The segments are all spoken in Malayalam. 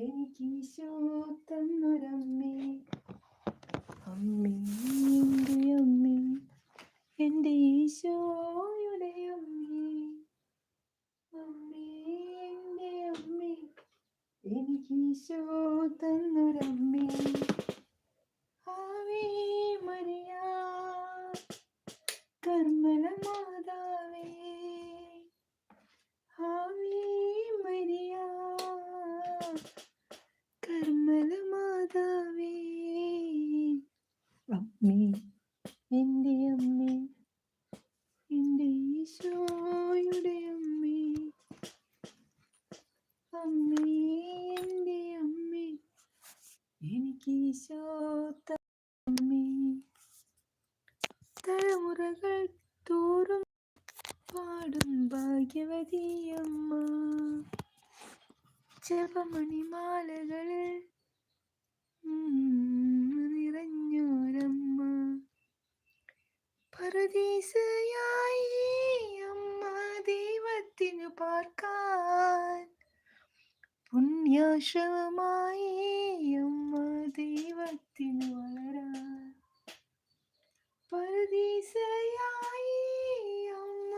എനിക്ക് ഈശോ തന്നൊരമ്മേ അമ്മേ എന്റെ അമ്മേ എന്റെ ഈശോയുടെ അമ്മേ. അമ്മേ എന്റെ അമ്മേ എനിക്ക് ഈശോ തന്നൊരമ്മേ ആവേ മരിയ കർമ്മല മാതാവേ ആവേ മരിയ കർമ്മല മാതാവേ അമ്മേ എന്റെ അമ്മേ എന്റെ ഈശോയുടെ അമ്മേ. അമ്മേ എന്റെ അമ്മേ എനിക്ക് ഈശോ അമ്മേ തലമുറകൾ തോറും പാടും ഭാഗ്യവതിയമ്മ. ജപമണിമാലകളിൽ പരദീസയായി അമ്മ ദൈവത്തിനു പാർക്കാൻ പുണ്യാശ്രമമായി അമ്മ ദൈവത്തിനു വളരാൻ പരദീസയായി അമ്മ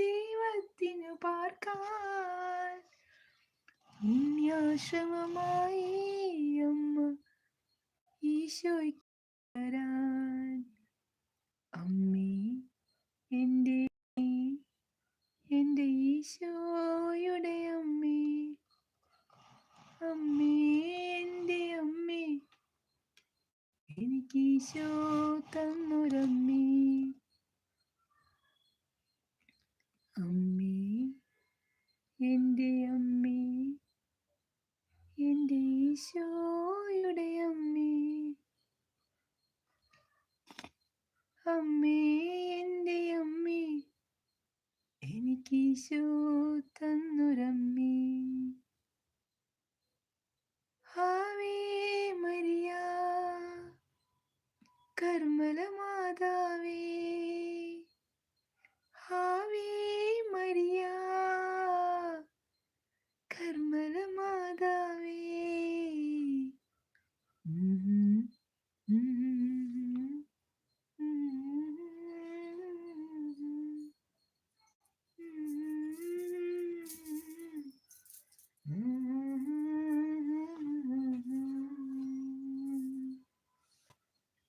ദൈവത്തിനു പാർക്കാൻ പുണ്യാശ്രമമായി അമ്മ ഈശോയ്ക്ക് എനിക്ക് ഈശോ തന്നൊരമ്മേ അമ്മേ എന്റെ അമ്മേ എന്റെ ഈശോയുടെ അമ്മേ അമ്മേ എന്റെ അമ്മേ എനിക്ക് ഈശോ തന്നൊരമ്മേ ഹാവേ മരിയ കർമ്മല മാതാവേ ഹാവേ മരിയ കർമ്മല മാതാവേ ഉം, ഉം,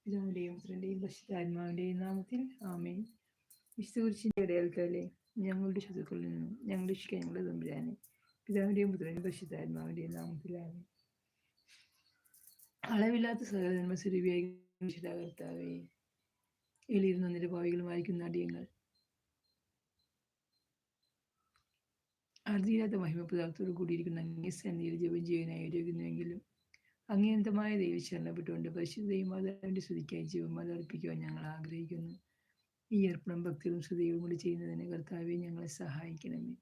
പിതാവിന്റെയും പുത്രന്റെയും പരിശുദ്ധാത്മാവിന്റെയും നാമത്തിൽ ആമേൻ. വിശുദ്ധകുരിശിന്റെ ഇടയാൾക്കാലെ ഞങ്ങളുടെ ശത്രുക്കളിൽ നിന്നും ഞങ്ങളുടെ രക്ഷിക്കാൻ ഞങ്ങളുടെ തമ്പുരാനെ പിതാവിന്റെയും പുത്രന്റെയും പരിശുദ്ധാത്മാവിന്റെയും നാമത്തിലാമേ അളവില്ലാത്ത സഹോദരന്മ സ്വരൂപിയായി കർത്താവേ എളിയിരുന്ന നിരഭാവികളുമായിരിക്കുന്ന അടിയങ്ങൾ. അർദ്ധിയില്ലാത്ത മഹിമപദാർത്ഥത്തോട് കൂടിയിരിക്കുന്ന അങ്ങേ സന്നിധിയിൽ ജപം ചെയ്യാനായി ഒരുങ്ങുന്നുവെങ്കിലും അങ്ങേന്തമായ ദൈവശരണപ്പെട്ടുകൊണ്ട് പരിശുദ്ധ ദൈവമാതാവിന്റെ സ്തുതിക്കായി ജീവമാത അർപ്പിക്കുവാൻ ഞങ്ങൾ ആഗ്രഹിക്കുന്നു. ഈ അർപ്പണം ഭക്തികളും സ്തുതികളും കൂടി ചെയ്യുന്നതിന് കർത്താവെ ഞങ്ങളെ സഹായിക്കണമേ.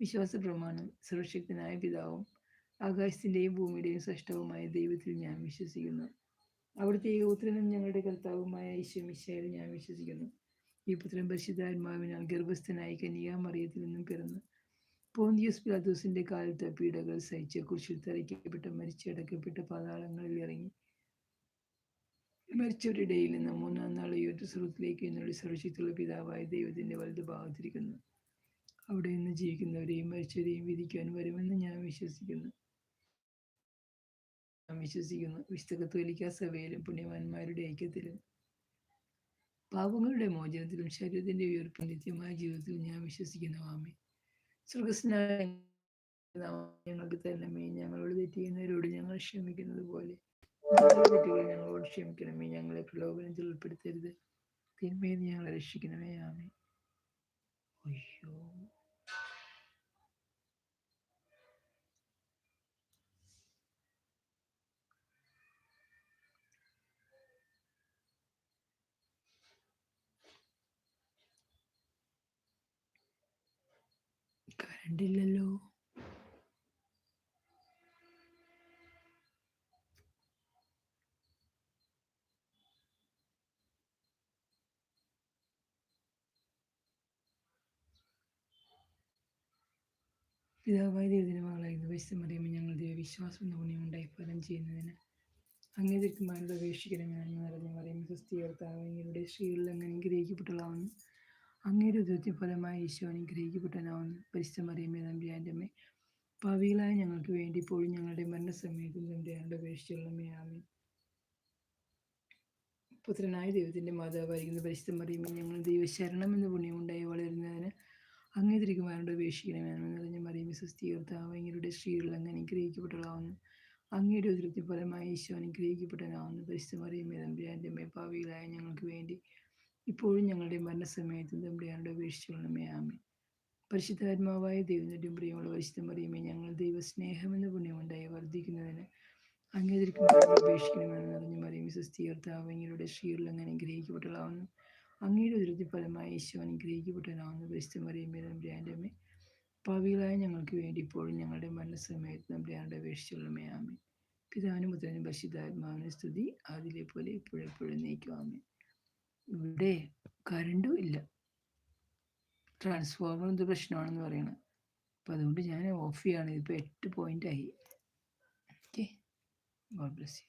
വിശ്വാസ പ്രമാണം സുരക്ഷിതനായ പിതാവും ആകാശത്തിന്റെയും ഭൂമിയുടെയും സൃഷ്ടവുമായ ദൈവത്തിൽ ഞാൻ വിശ്വസിക്കുന്നു. അവിടുത്തെ ഏകപുത്രനും ഞങ്ങളുടെ കർത്താവുമായ ഈശ്വമിശയിൽ ഞാൻ വിശ്വസിക്കുന്നു. ഈ പുത്രൻ പരിശുദ്ധാത്മാവിനാൽ ഗർഭസ്ഥനായി കന്യാമറിയത്തിൽ നിന്നും പിറന്ന് പോന്തിയസ് പിലാത്തോസിന്റെ കാലത്ത് പീഡകൾ സഹിച്ച് കുരിശിൽ തറയ്ക്കപ്പെട്ട് മരിച്ചടക്കപ്പെട്ട് പാതാളങ്ങളിൽ ഇറങ്ങി. മരിച്ചവരുടെയിൽ നിന്ന് മൂന്നാം നാൾ യുദ്ധ സുഹൃത്തിലേക്ക് എന്നുള്ള സുരക്ഷിത്തുള്ള പിതാവായ ദൈവത്തിന്റെ വലതു ഭാഗത്തിരിക്കുന്നു അവിടെ നിന്ന് ജീവിക്കുന്നവരെയും മരിച്ചവരെയും വിധിക്കാൻ വരുമെന്ന് ഞാൻ വിശ്വസിക്കുന്നു. ഞാൻ വിശ്വസിക്കുന്നു. വിശുദ്ധ കത്തോലിക്ക സഭയിലും പുണ്യവാന്മാരുടെ ഐക്യത്തിലും. പാപങ്ങളുടെ മോചനത്തിലും ശരീരത്തിന്റെ ഉയർപ്പും നിത്യമായ ജീവിതത്തിലും ഞാൻ വിശ്വസിക്കുന്നു. ആമേ ഞങ്ങൾക്ക് തരണമേ ഞങ്ങളോട് തെറ്റ് ചെയ്യുന്നവരോട് ഞങ്ങൾ ക്ഷമിക്കുന്നത് പോലെ ഞങ്ങളോട് ക്ഷമിക്കണമേ. ഞങ്ങളെ പ്രലോഭനത്തിൽ ഉൾപ്പെടുത്തരുത് തിന്മയിൽ ഞങ്ങളെ രക്ഷിക്കണമേ. ആമേ അയ്യോ. കറണ്ടില്ലല്ലോ പിതാവായ ദൈവത്തിന് മകളായിരുന്നു പരിശുദ്ധ അറിയുമ്പോൾ ഞങ്ങൾ ദൈവവിശ്വാസം തോന്നി ഉണ്ടായി ഫലം ചെയ്യുന്നതിന് അങ്ങേതിരിക്കുമാരുടെ അപേക്ഷിക്കണമെന്ന് നിറഞ്ഞ പറയുമ്പോൾ ക്രിസ്തീകർത്താവ് ഇവരുടെ സ്ത്രീകളിൽ അങ്ങ് അനുഗ്രഹിക്കപ്പെട്ടതാവുന്നു അങ്ങയുടെ ഉദരത്തിൽ ഫലമായി ഈശോ അനുഗ്രഹിക്കപ്പെട്ടനാവുന്നു പരിശുദ്ധ മറിയമ്മേ തമ്പുരാന്റെ അമ്മേ. ഭാവികളായ ഞങ്ങൾക്ക് വേണ്ടി ഇപ്പോഴും ഞങ്ങളുടെ മരണസമയത്തും തമ്പുരാനുടെ അപേക്ഷിച്ചുള്ളമേ ആമേ പുത്രനായ ദൈവത്തിന്റെ മാതാവായിരിക്കുന്ന പരിശുദ്ധ മറിയുമ്പോൾ ഞങ്ങൾ ദൈവശരണം എന്ന പുണ്യമുണ്ടായി വളരുന്നതിന് അങ്ങേ തിരികുമാരോട് അപേക്ഷിക്കണമെന്ന് നിറഞ്ഞ മറിയുമ്പോൾ സുസ്ഥീകർത്താവ് അങ്ങയുടെ സ്ത്രീകളിൽ അങ്ങ് അനുഗ്രഹിക്കപ്പെട്ടതാവുന്നു അങ്ങയുടെ ഒരു ഫലമായി ഈശോ അനുഗ്രഹിക്കപ്പെട്ടനാവുന്നു പരിശുദ്ധ മറിയമ്മേ തമ്പുരാന്റെ അമ്മേ ഭാവികളായ ഞങ്ങൾക്ക് വേണ്ടി ഇപ്പോഴും ഞങ്ങളുടെ മരണസമയത്തും തമ്പുരാനുടെ അപേക്ഷിച്ചുള്ളമേ ആമേ പരിശുദ്ധാത്മാവായ ദൈവത്തിന്റെ പ്രിയമുള്ള പരിശുദ്ധമറിയുമേ ഞങ്ങൾ ദൈവസ്നേഹമെന്ന പുണ്യമുണ്ടായി വർദ്ധിക്കുന്നതിന് അംഗീകരിക്കുമ്പോൾ അപേക്ഷിക്കണമെന്ന് നിറഞ്ഞു മറിയും സുസ്ഥീകർത്താവ് അങ്ങയുടെ ശ്രീകളിൽ അങ്ങനെ അനുഗ്രഹിക്കപ്പെട്ടതാവുന്നു അങ്ങയുടെ ഉരുതി ഫലമായി ഈശോ അനുഗ്രഹിക്കപ്പെട്ടനാവുന്നു പരിശുദ്ധ മറിയമ്മേ തമ്പുരാന്റെ അമ്മേ ഞങ്ങൾക്ക് വേണ്ടി ഇപ്പോഴും ഞങ്ങളുടെ മരണസമയത്ത് തമ്പുരാനുടെ അപേക്ഷിച്ചുള്ളമേ ആമേ പിതാനും പുത്രനും പരിശുദ്ധാത്മാവിനെ സ്തുതി. അതിലെ പോലെ ഇപ്പോഴെപ്പോഴും നീക്കുവാമേ ഇവിടെ കരണ്ടും ഇല്ല. ട്രാൻസ്ഫോർമർ എന്ത് പ്രശ്നമാണെന്ന് പറയണം. അപ്പം അതുകൊണ്ട് ഞാൻ ഓഫ് ചെയ്യാണ്. ഇതിപ്പോൾ എട്ട് പോയിന്റ് ആയി. Okay God bless you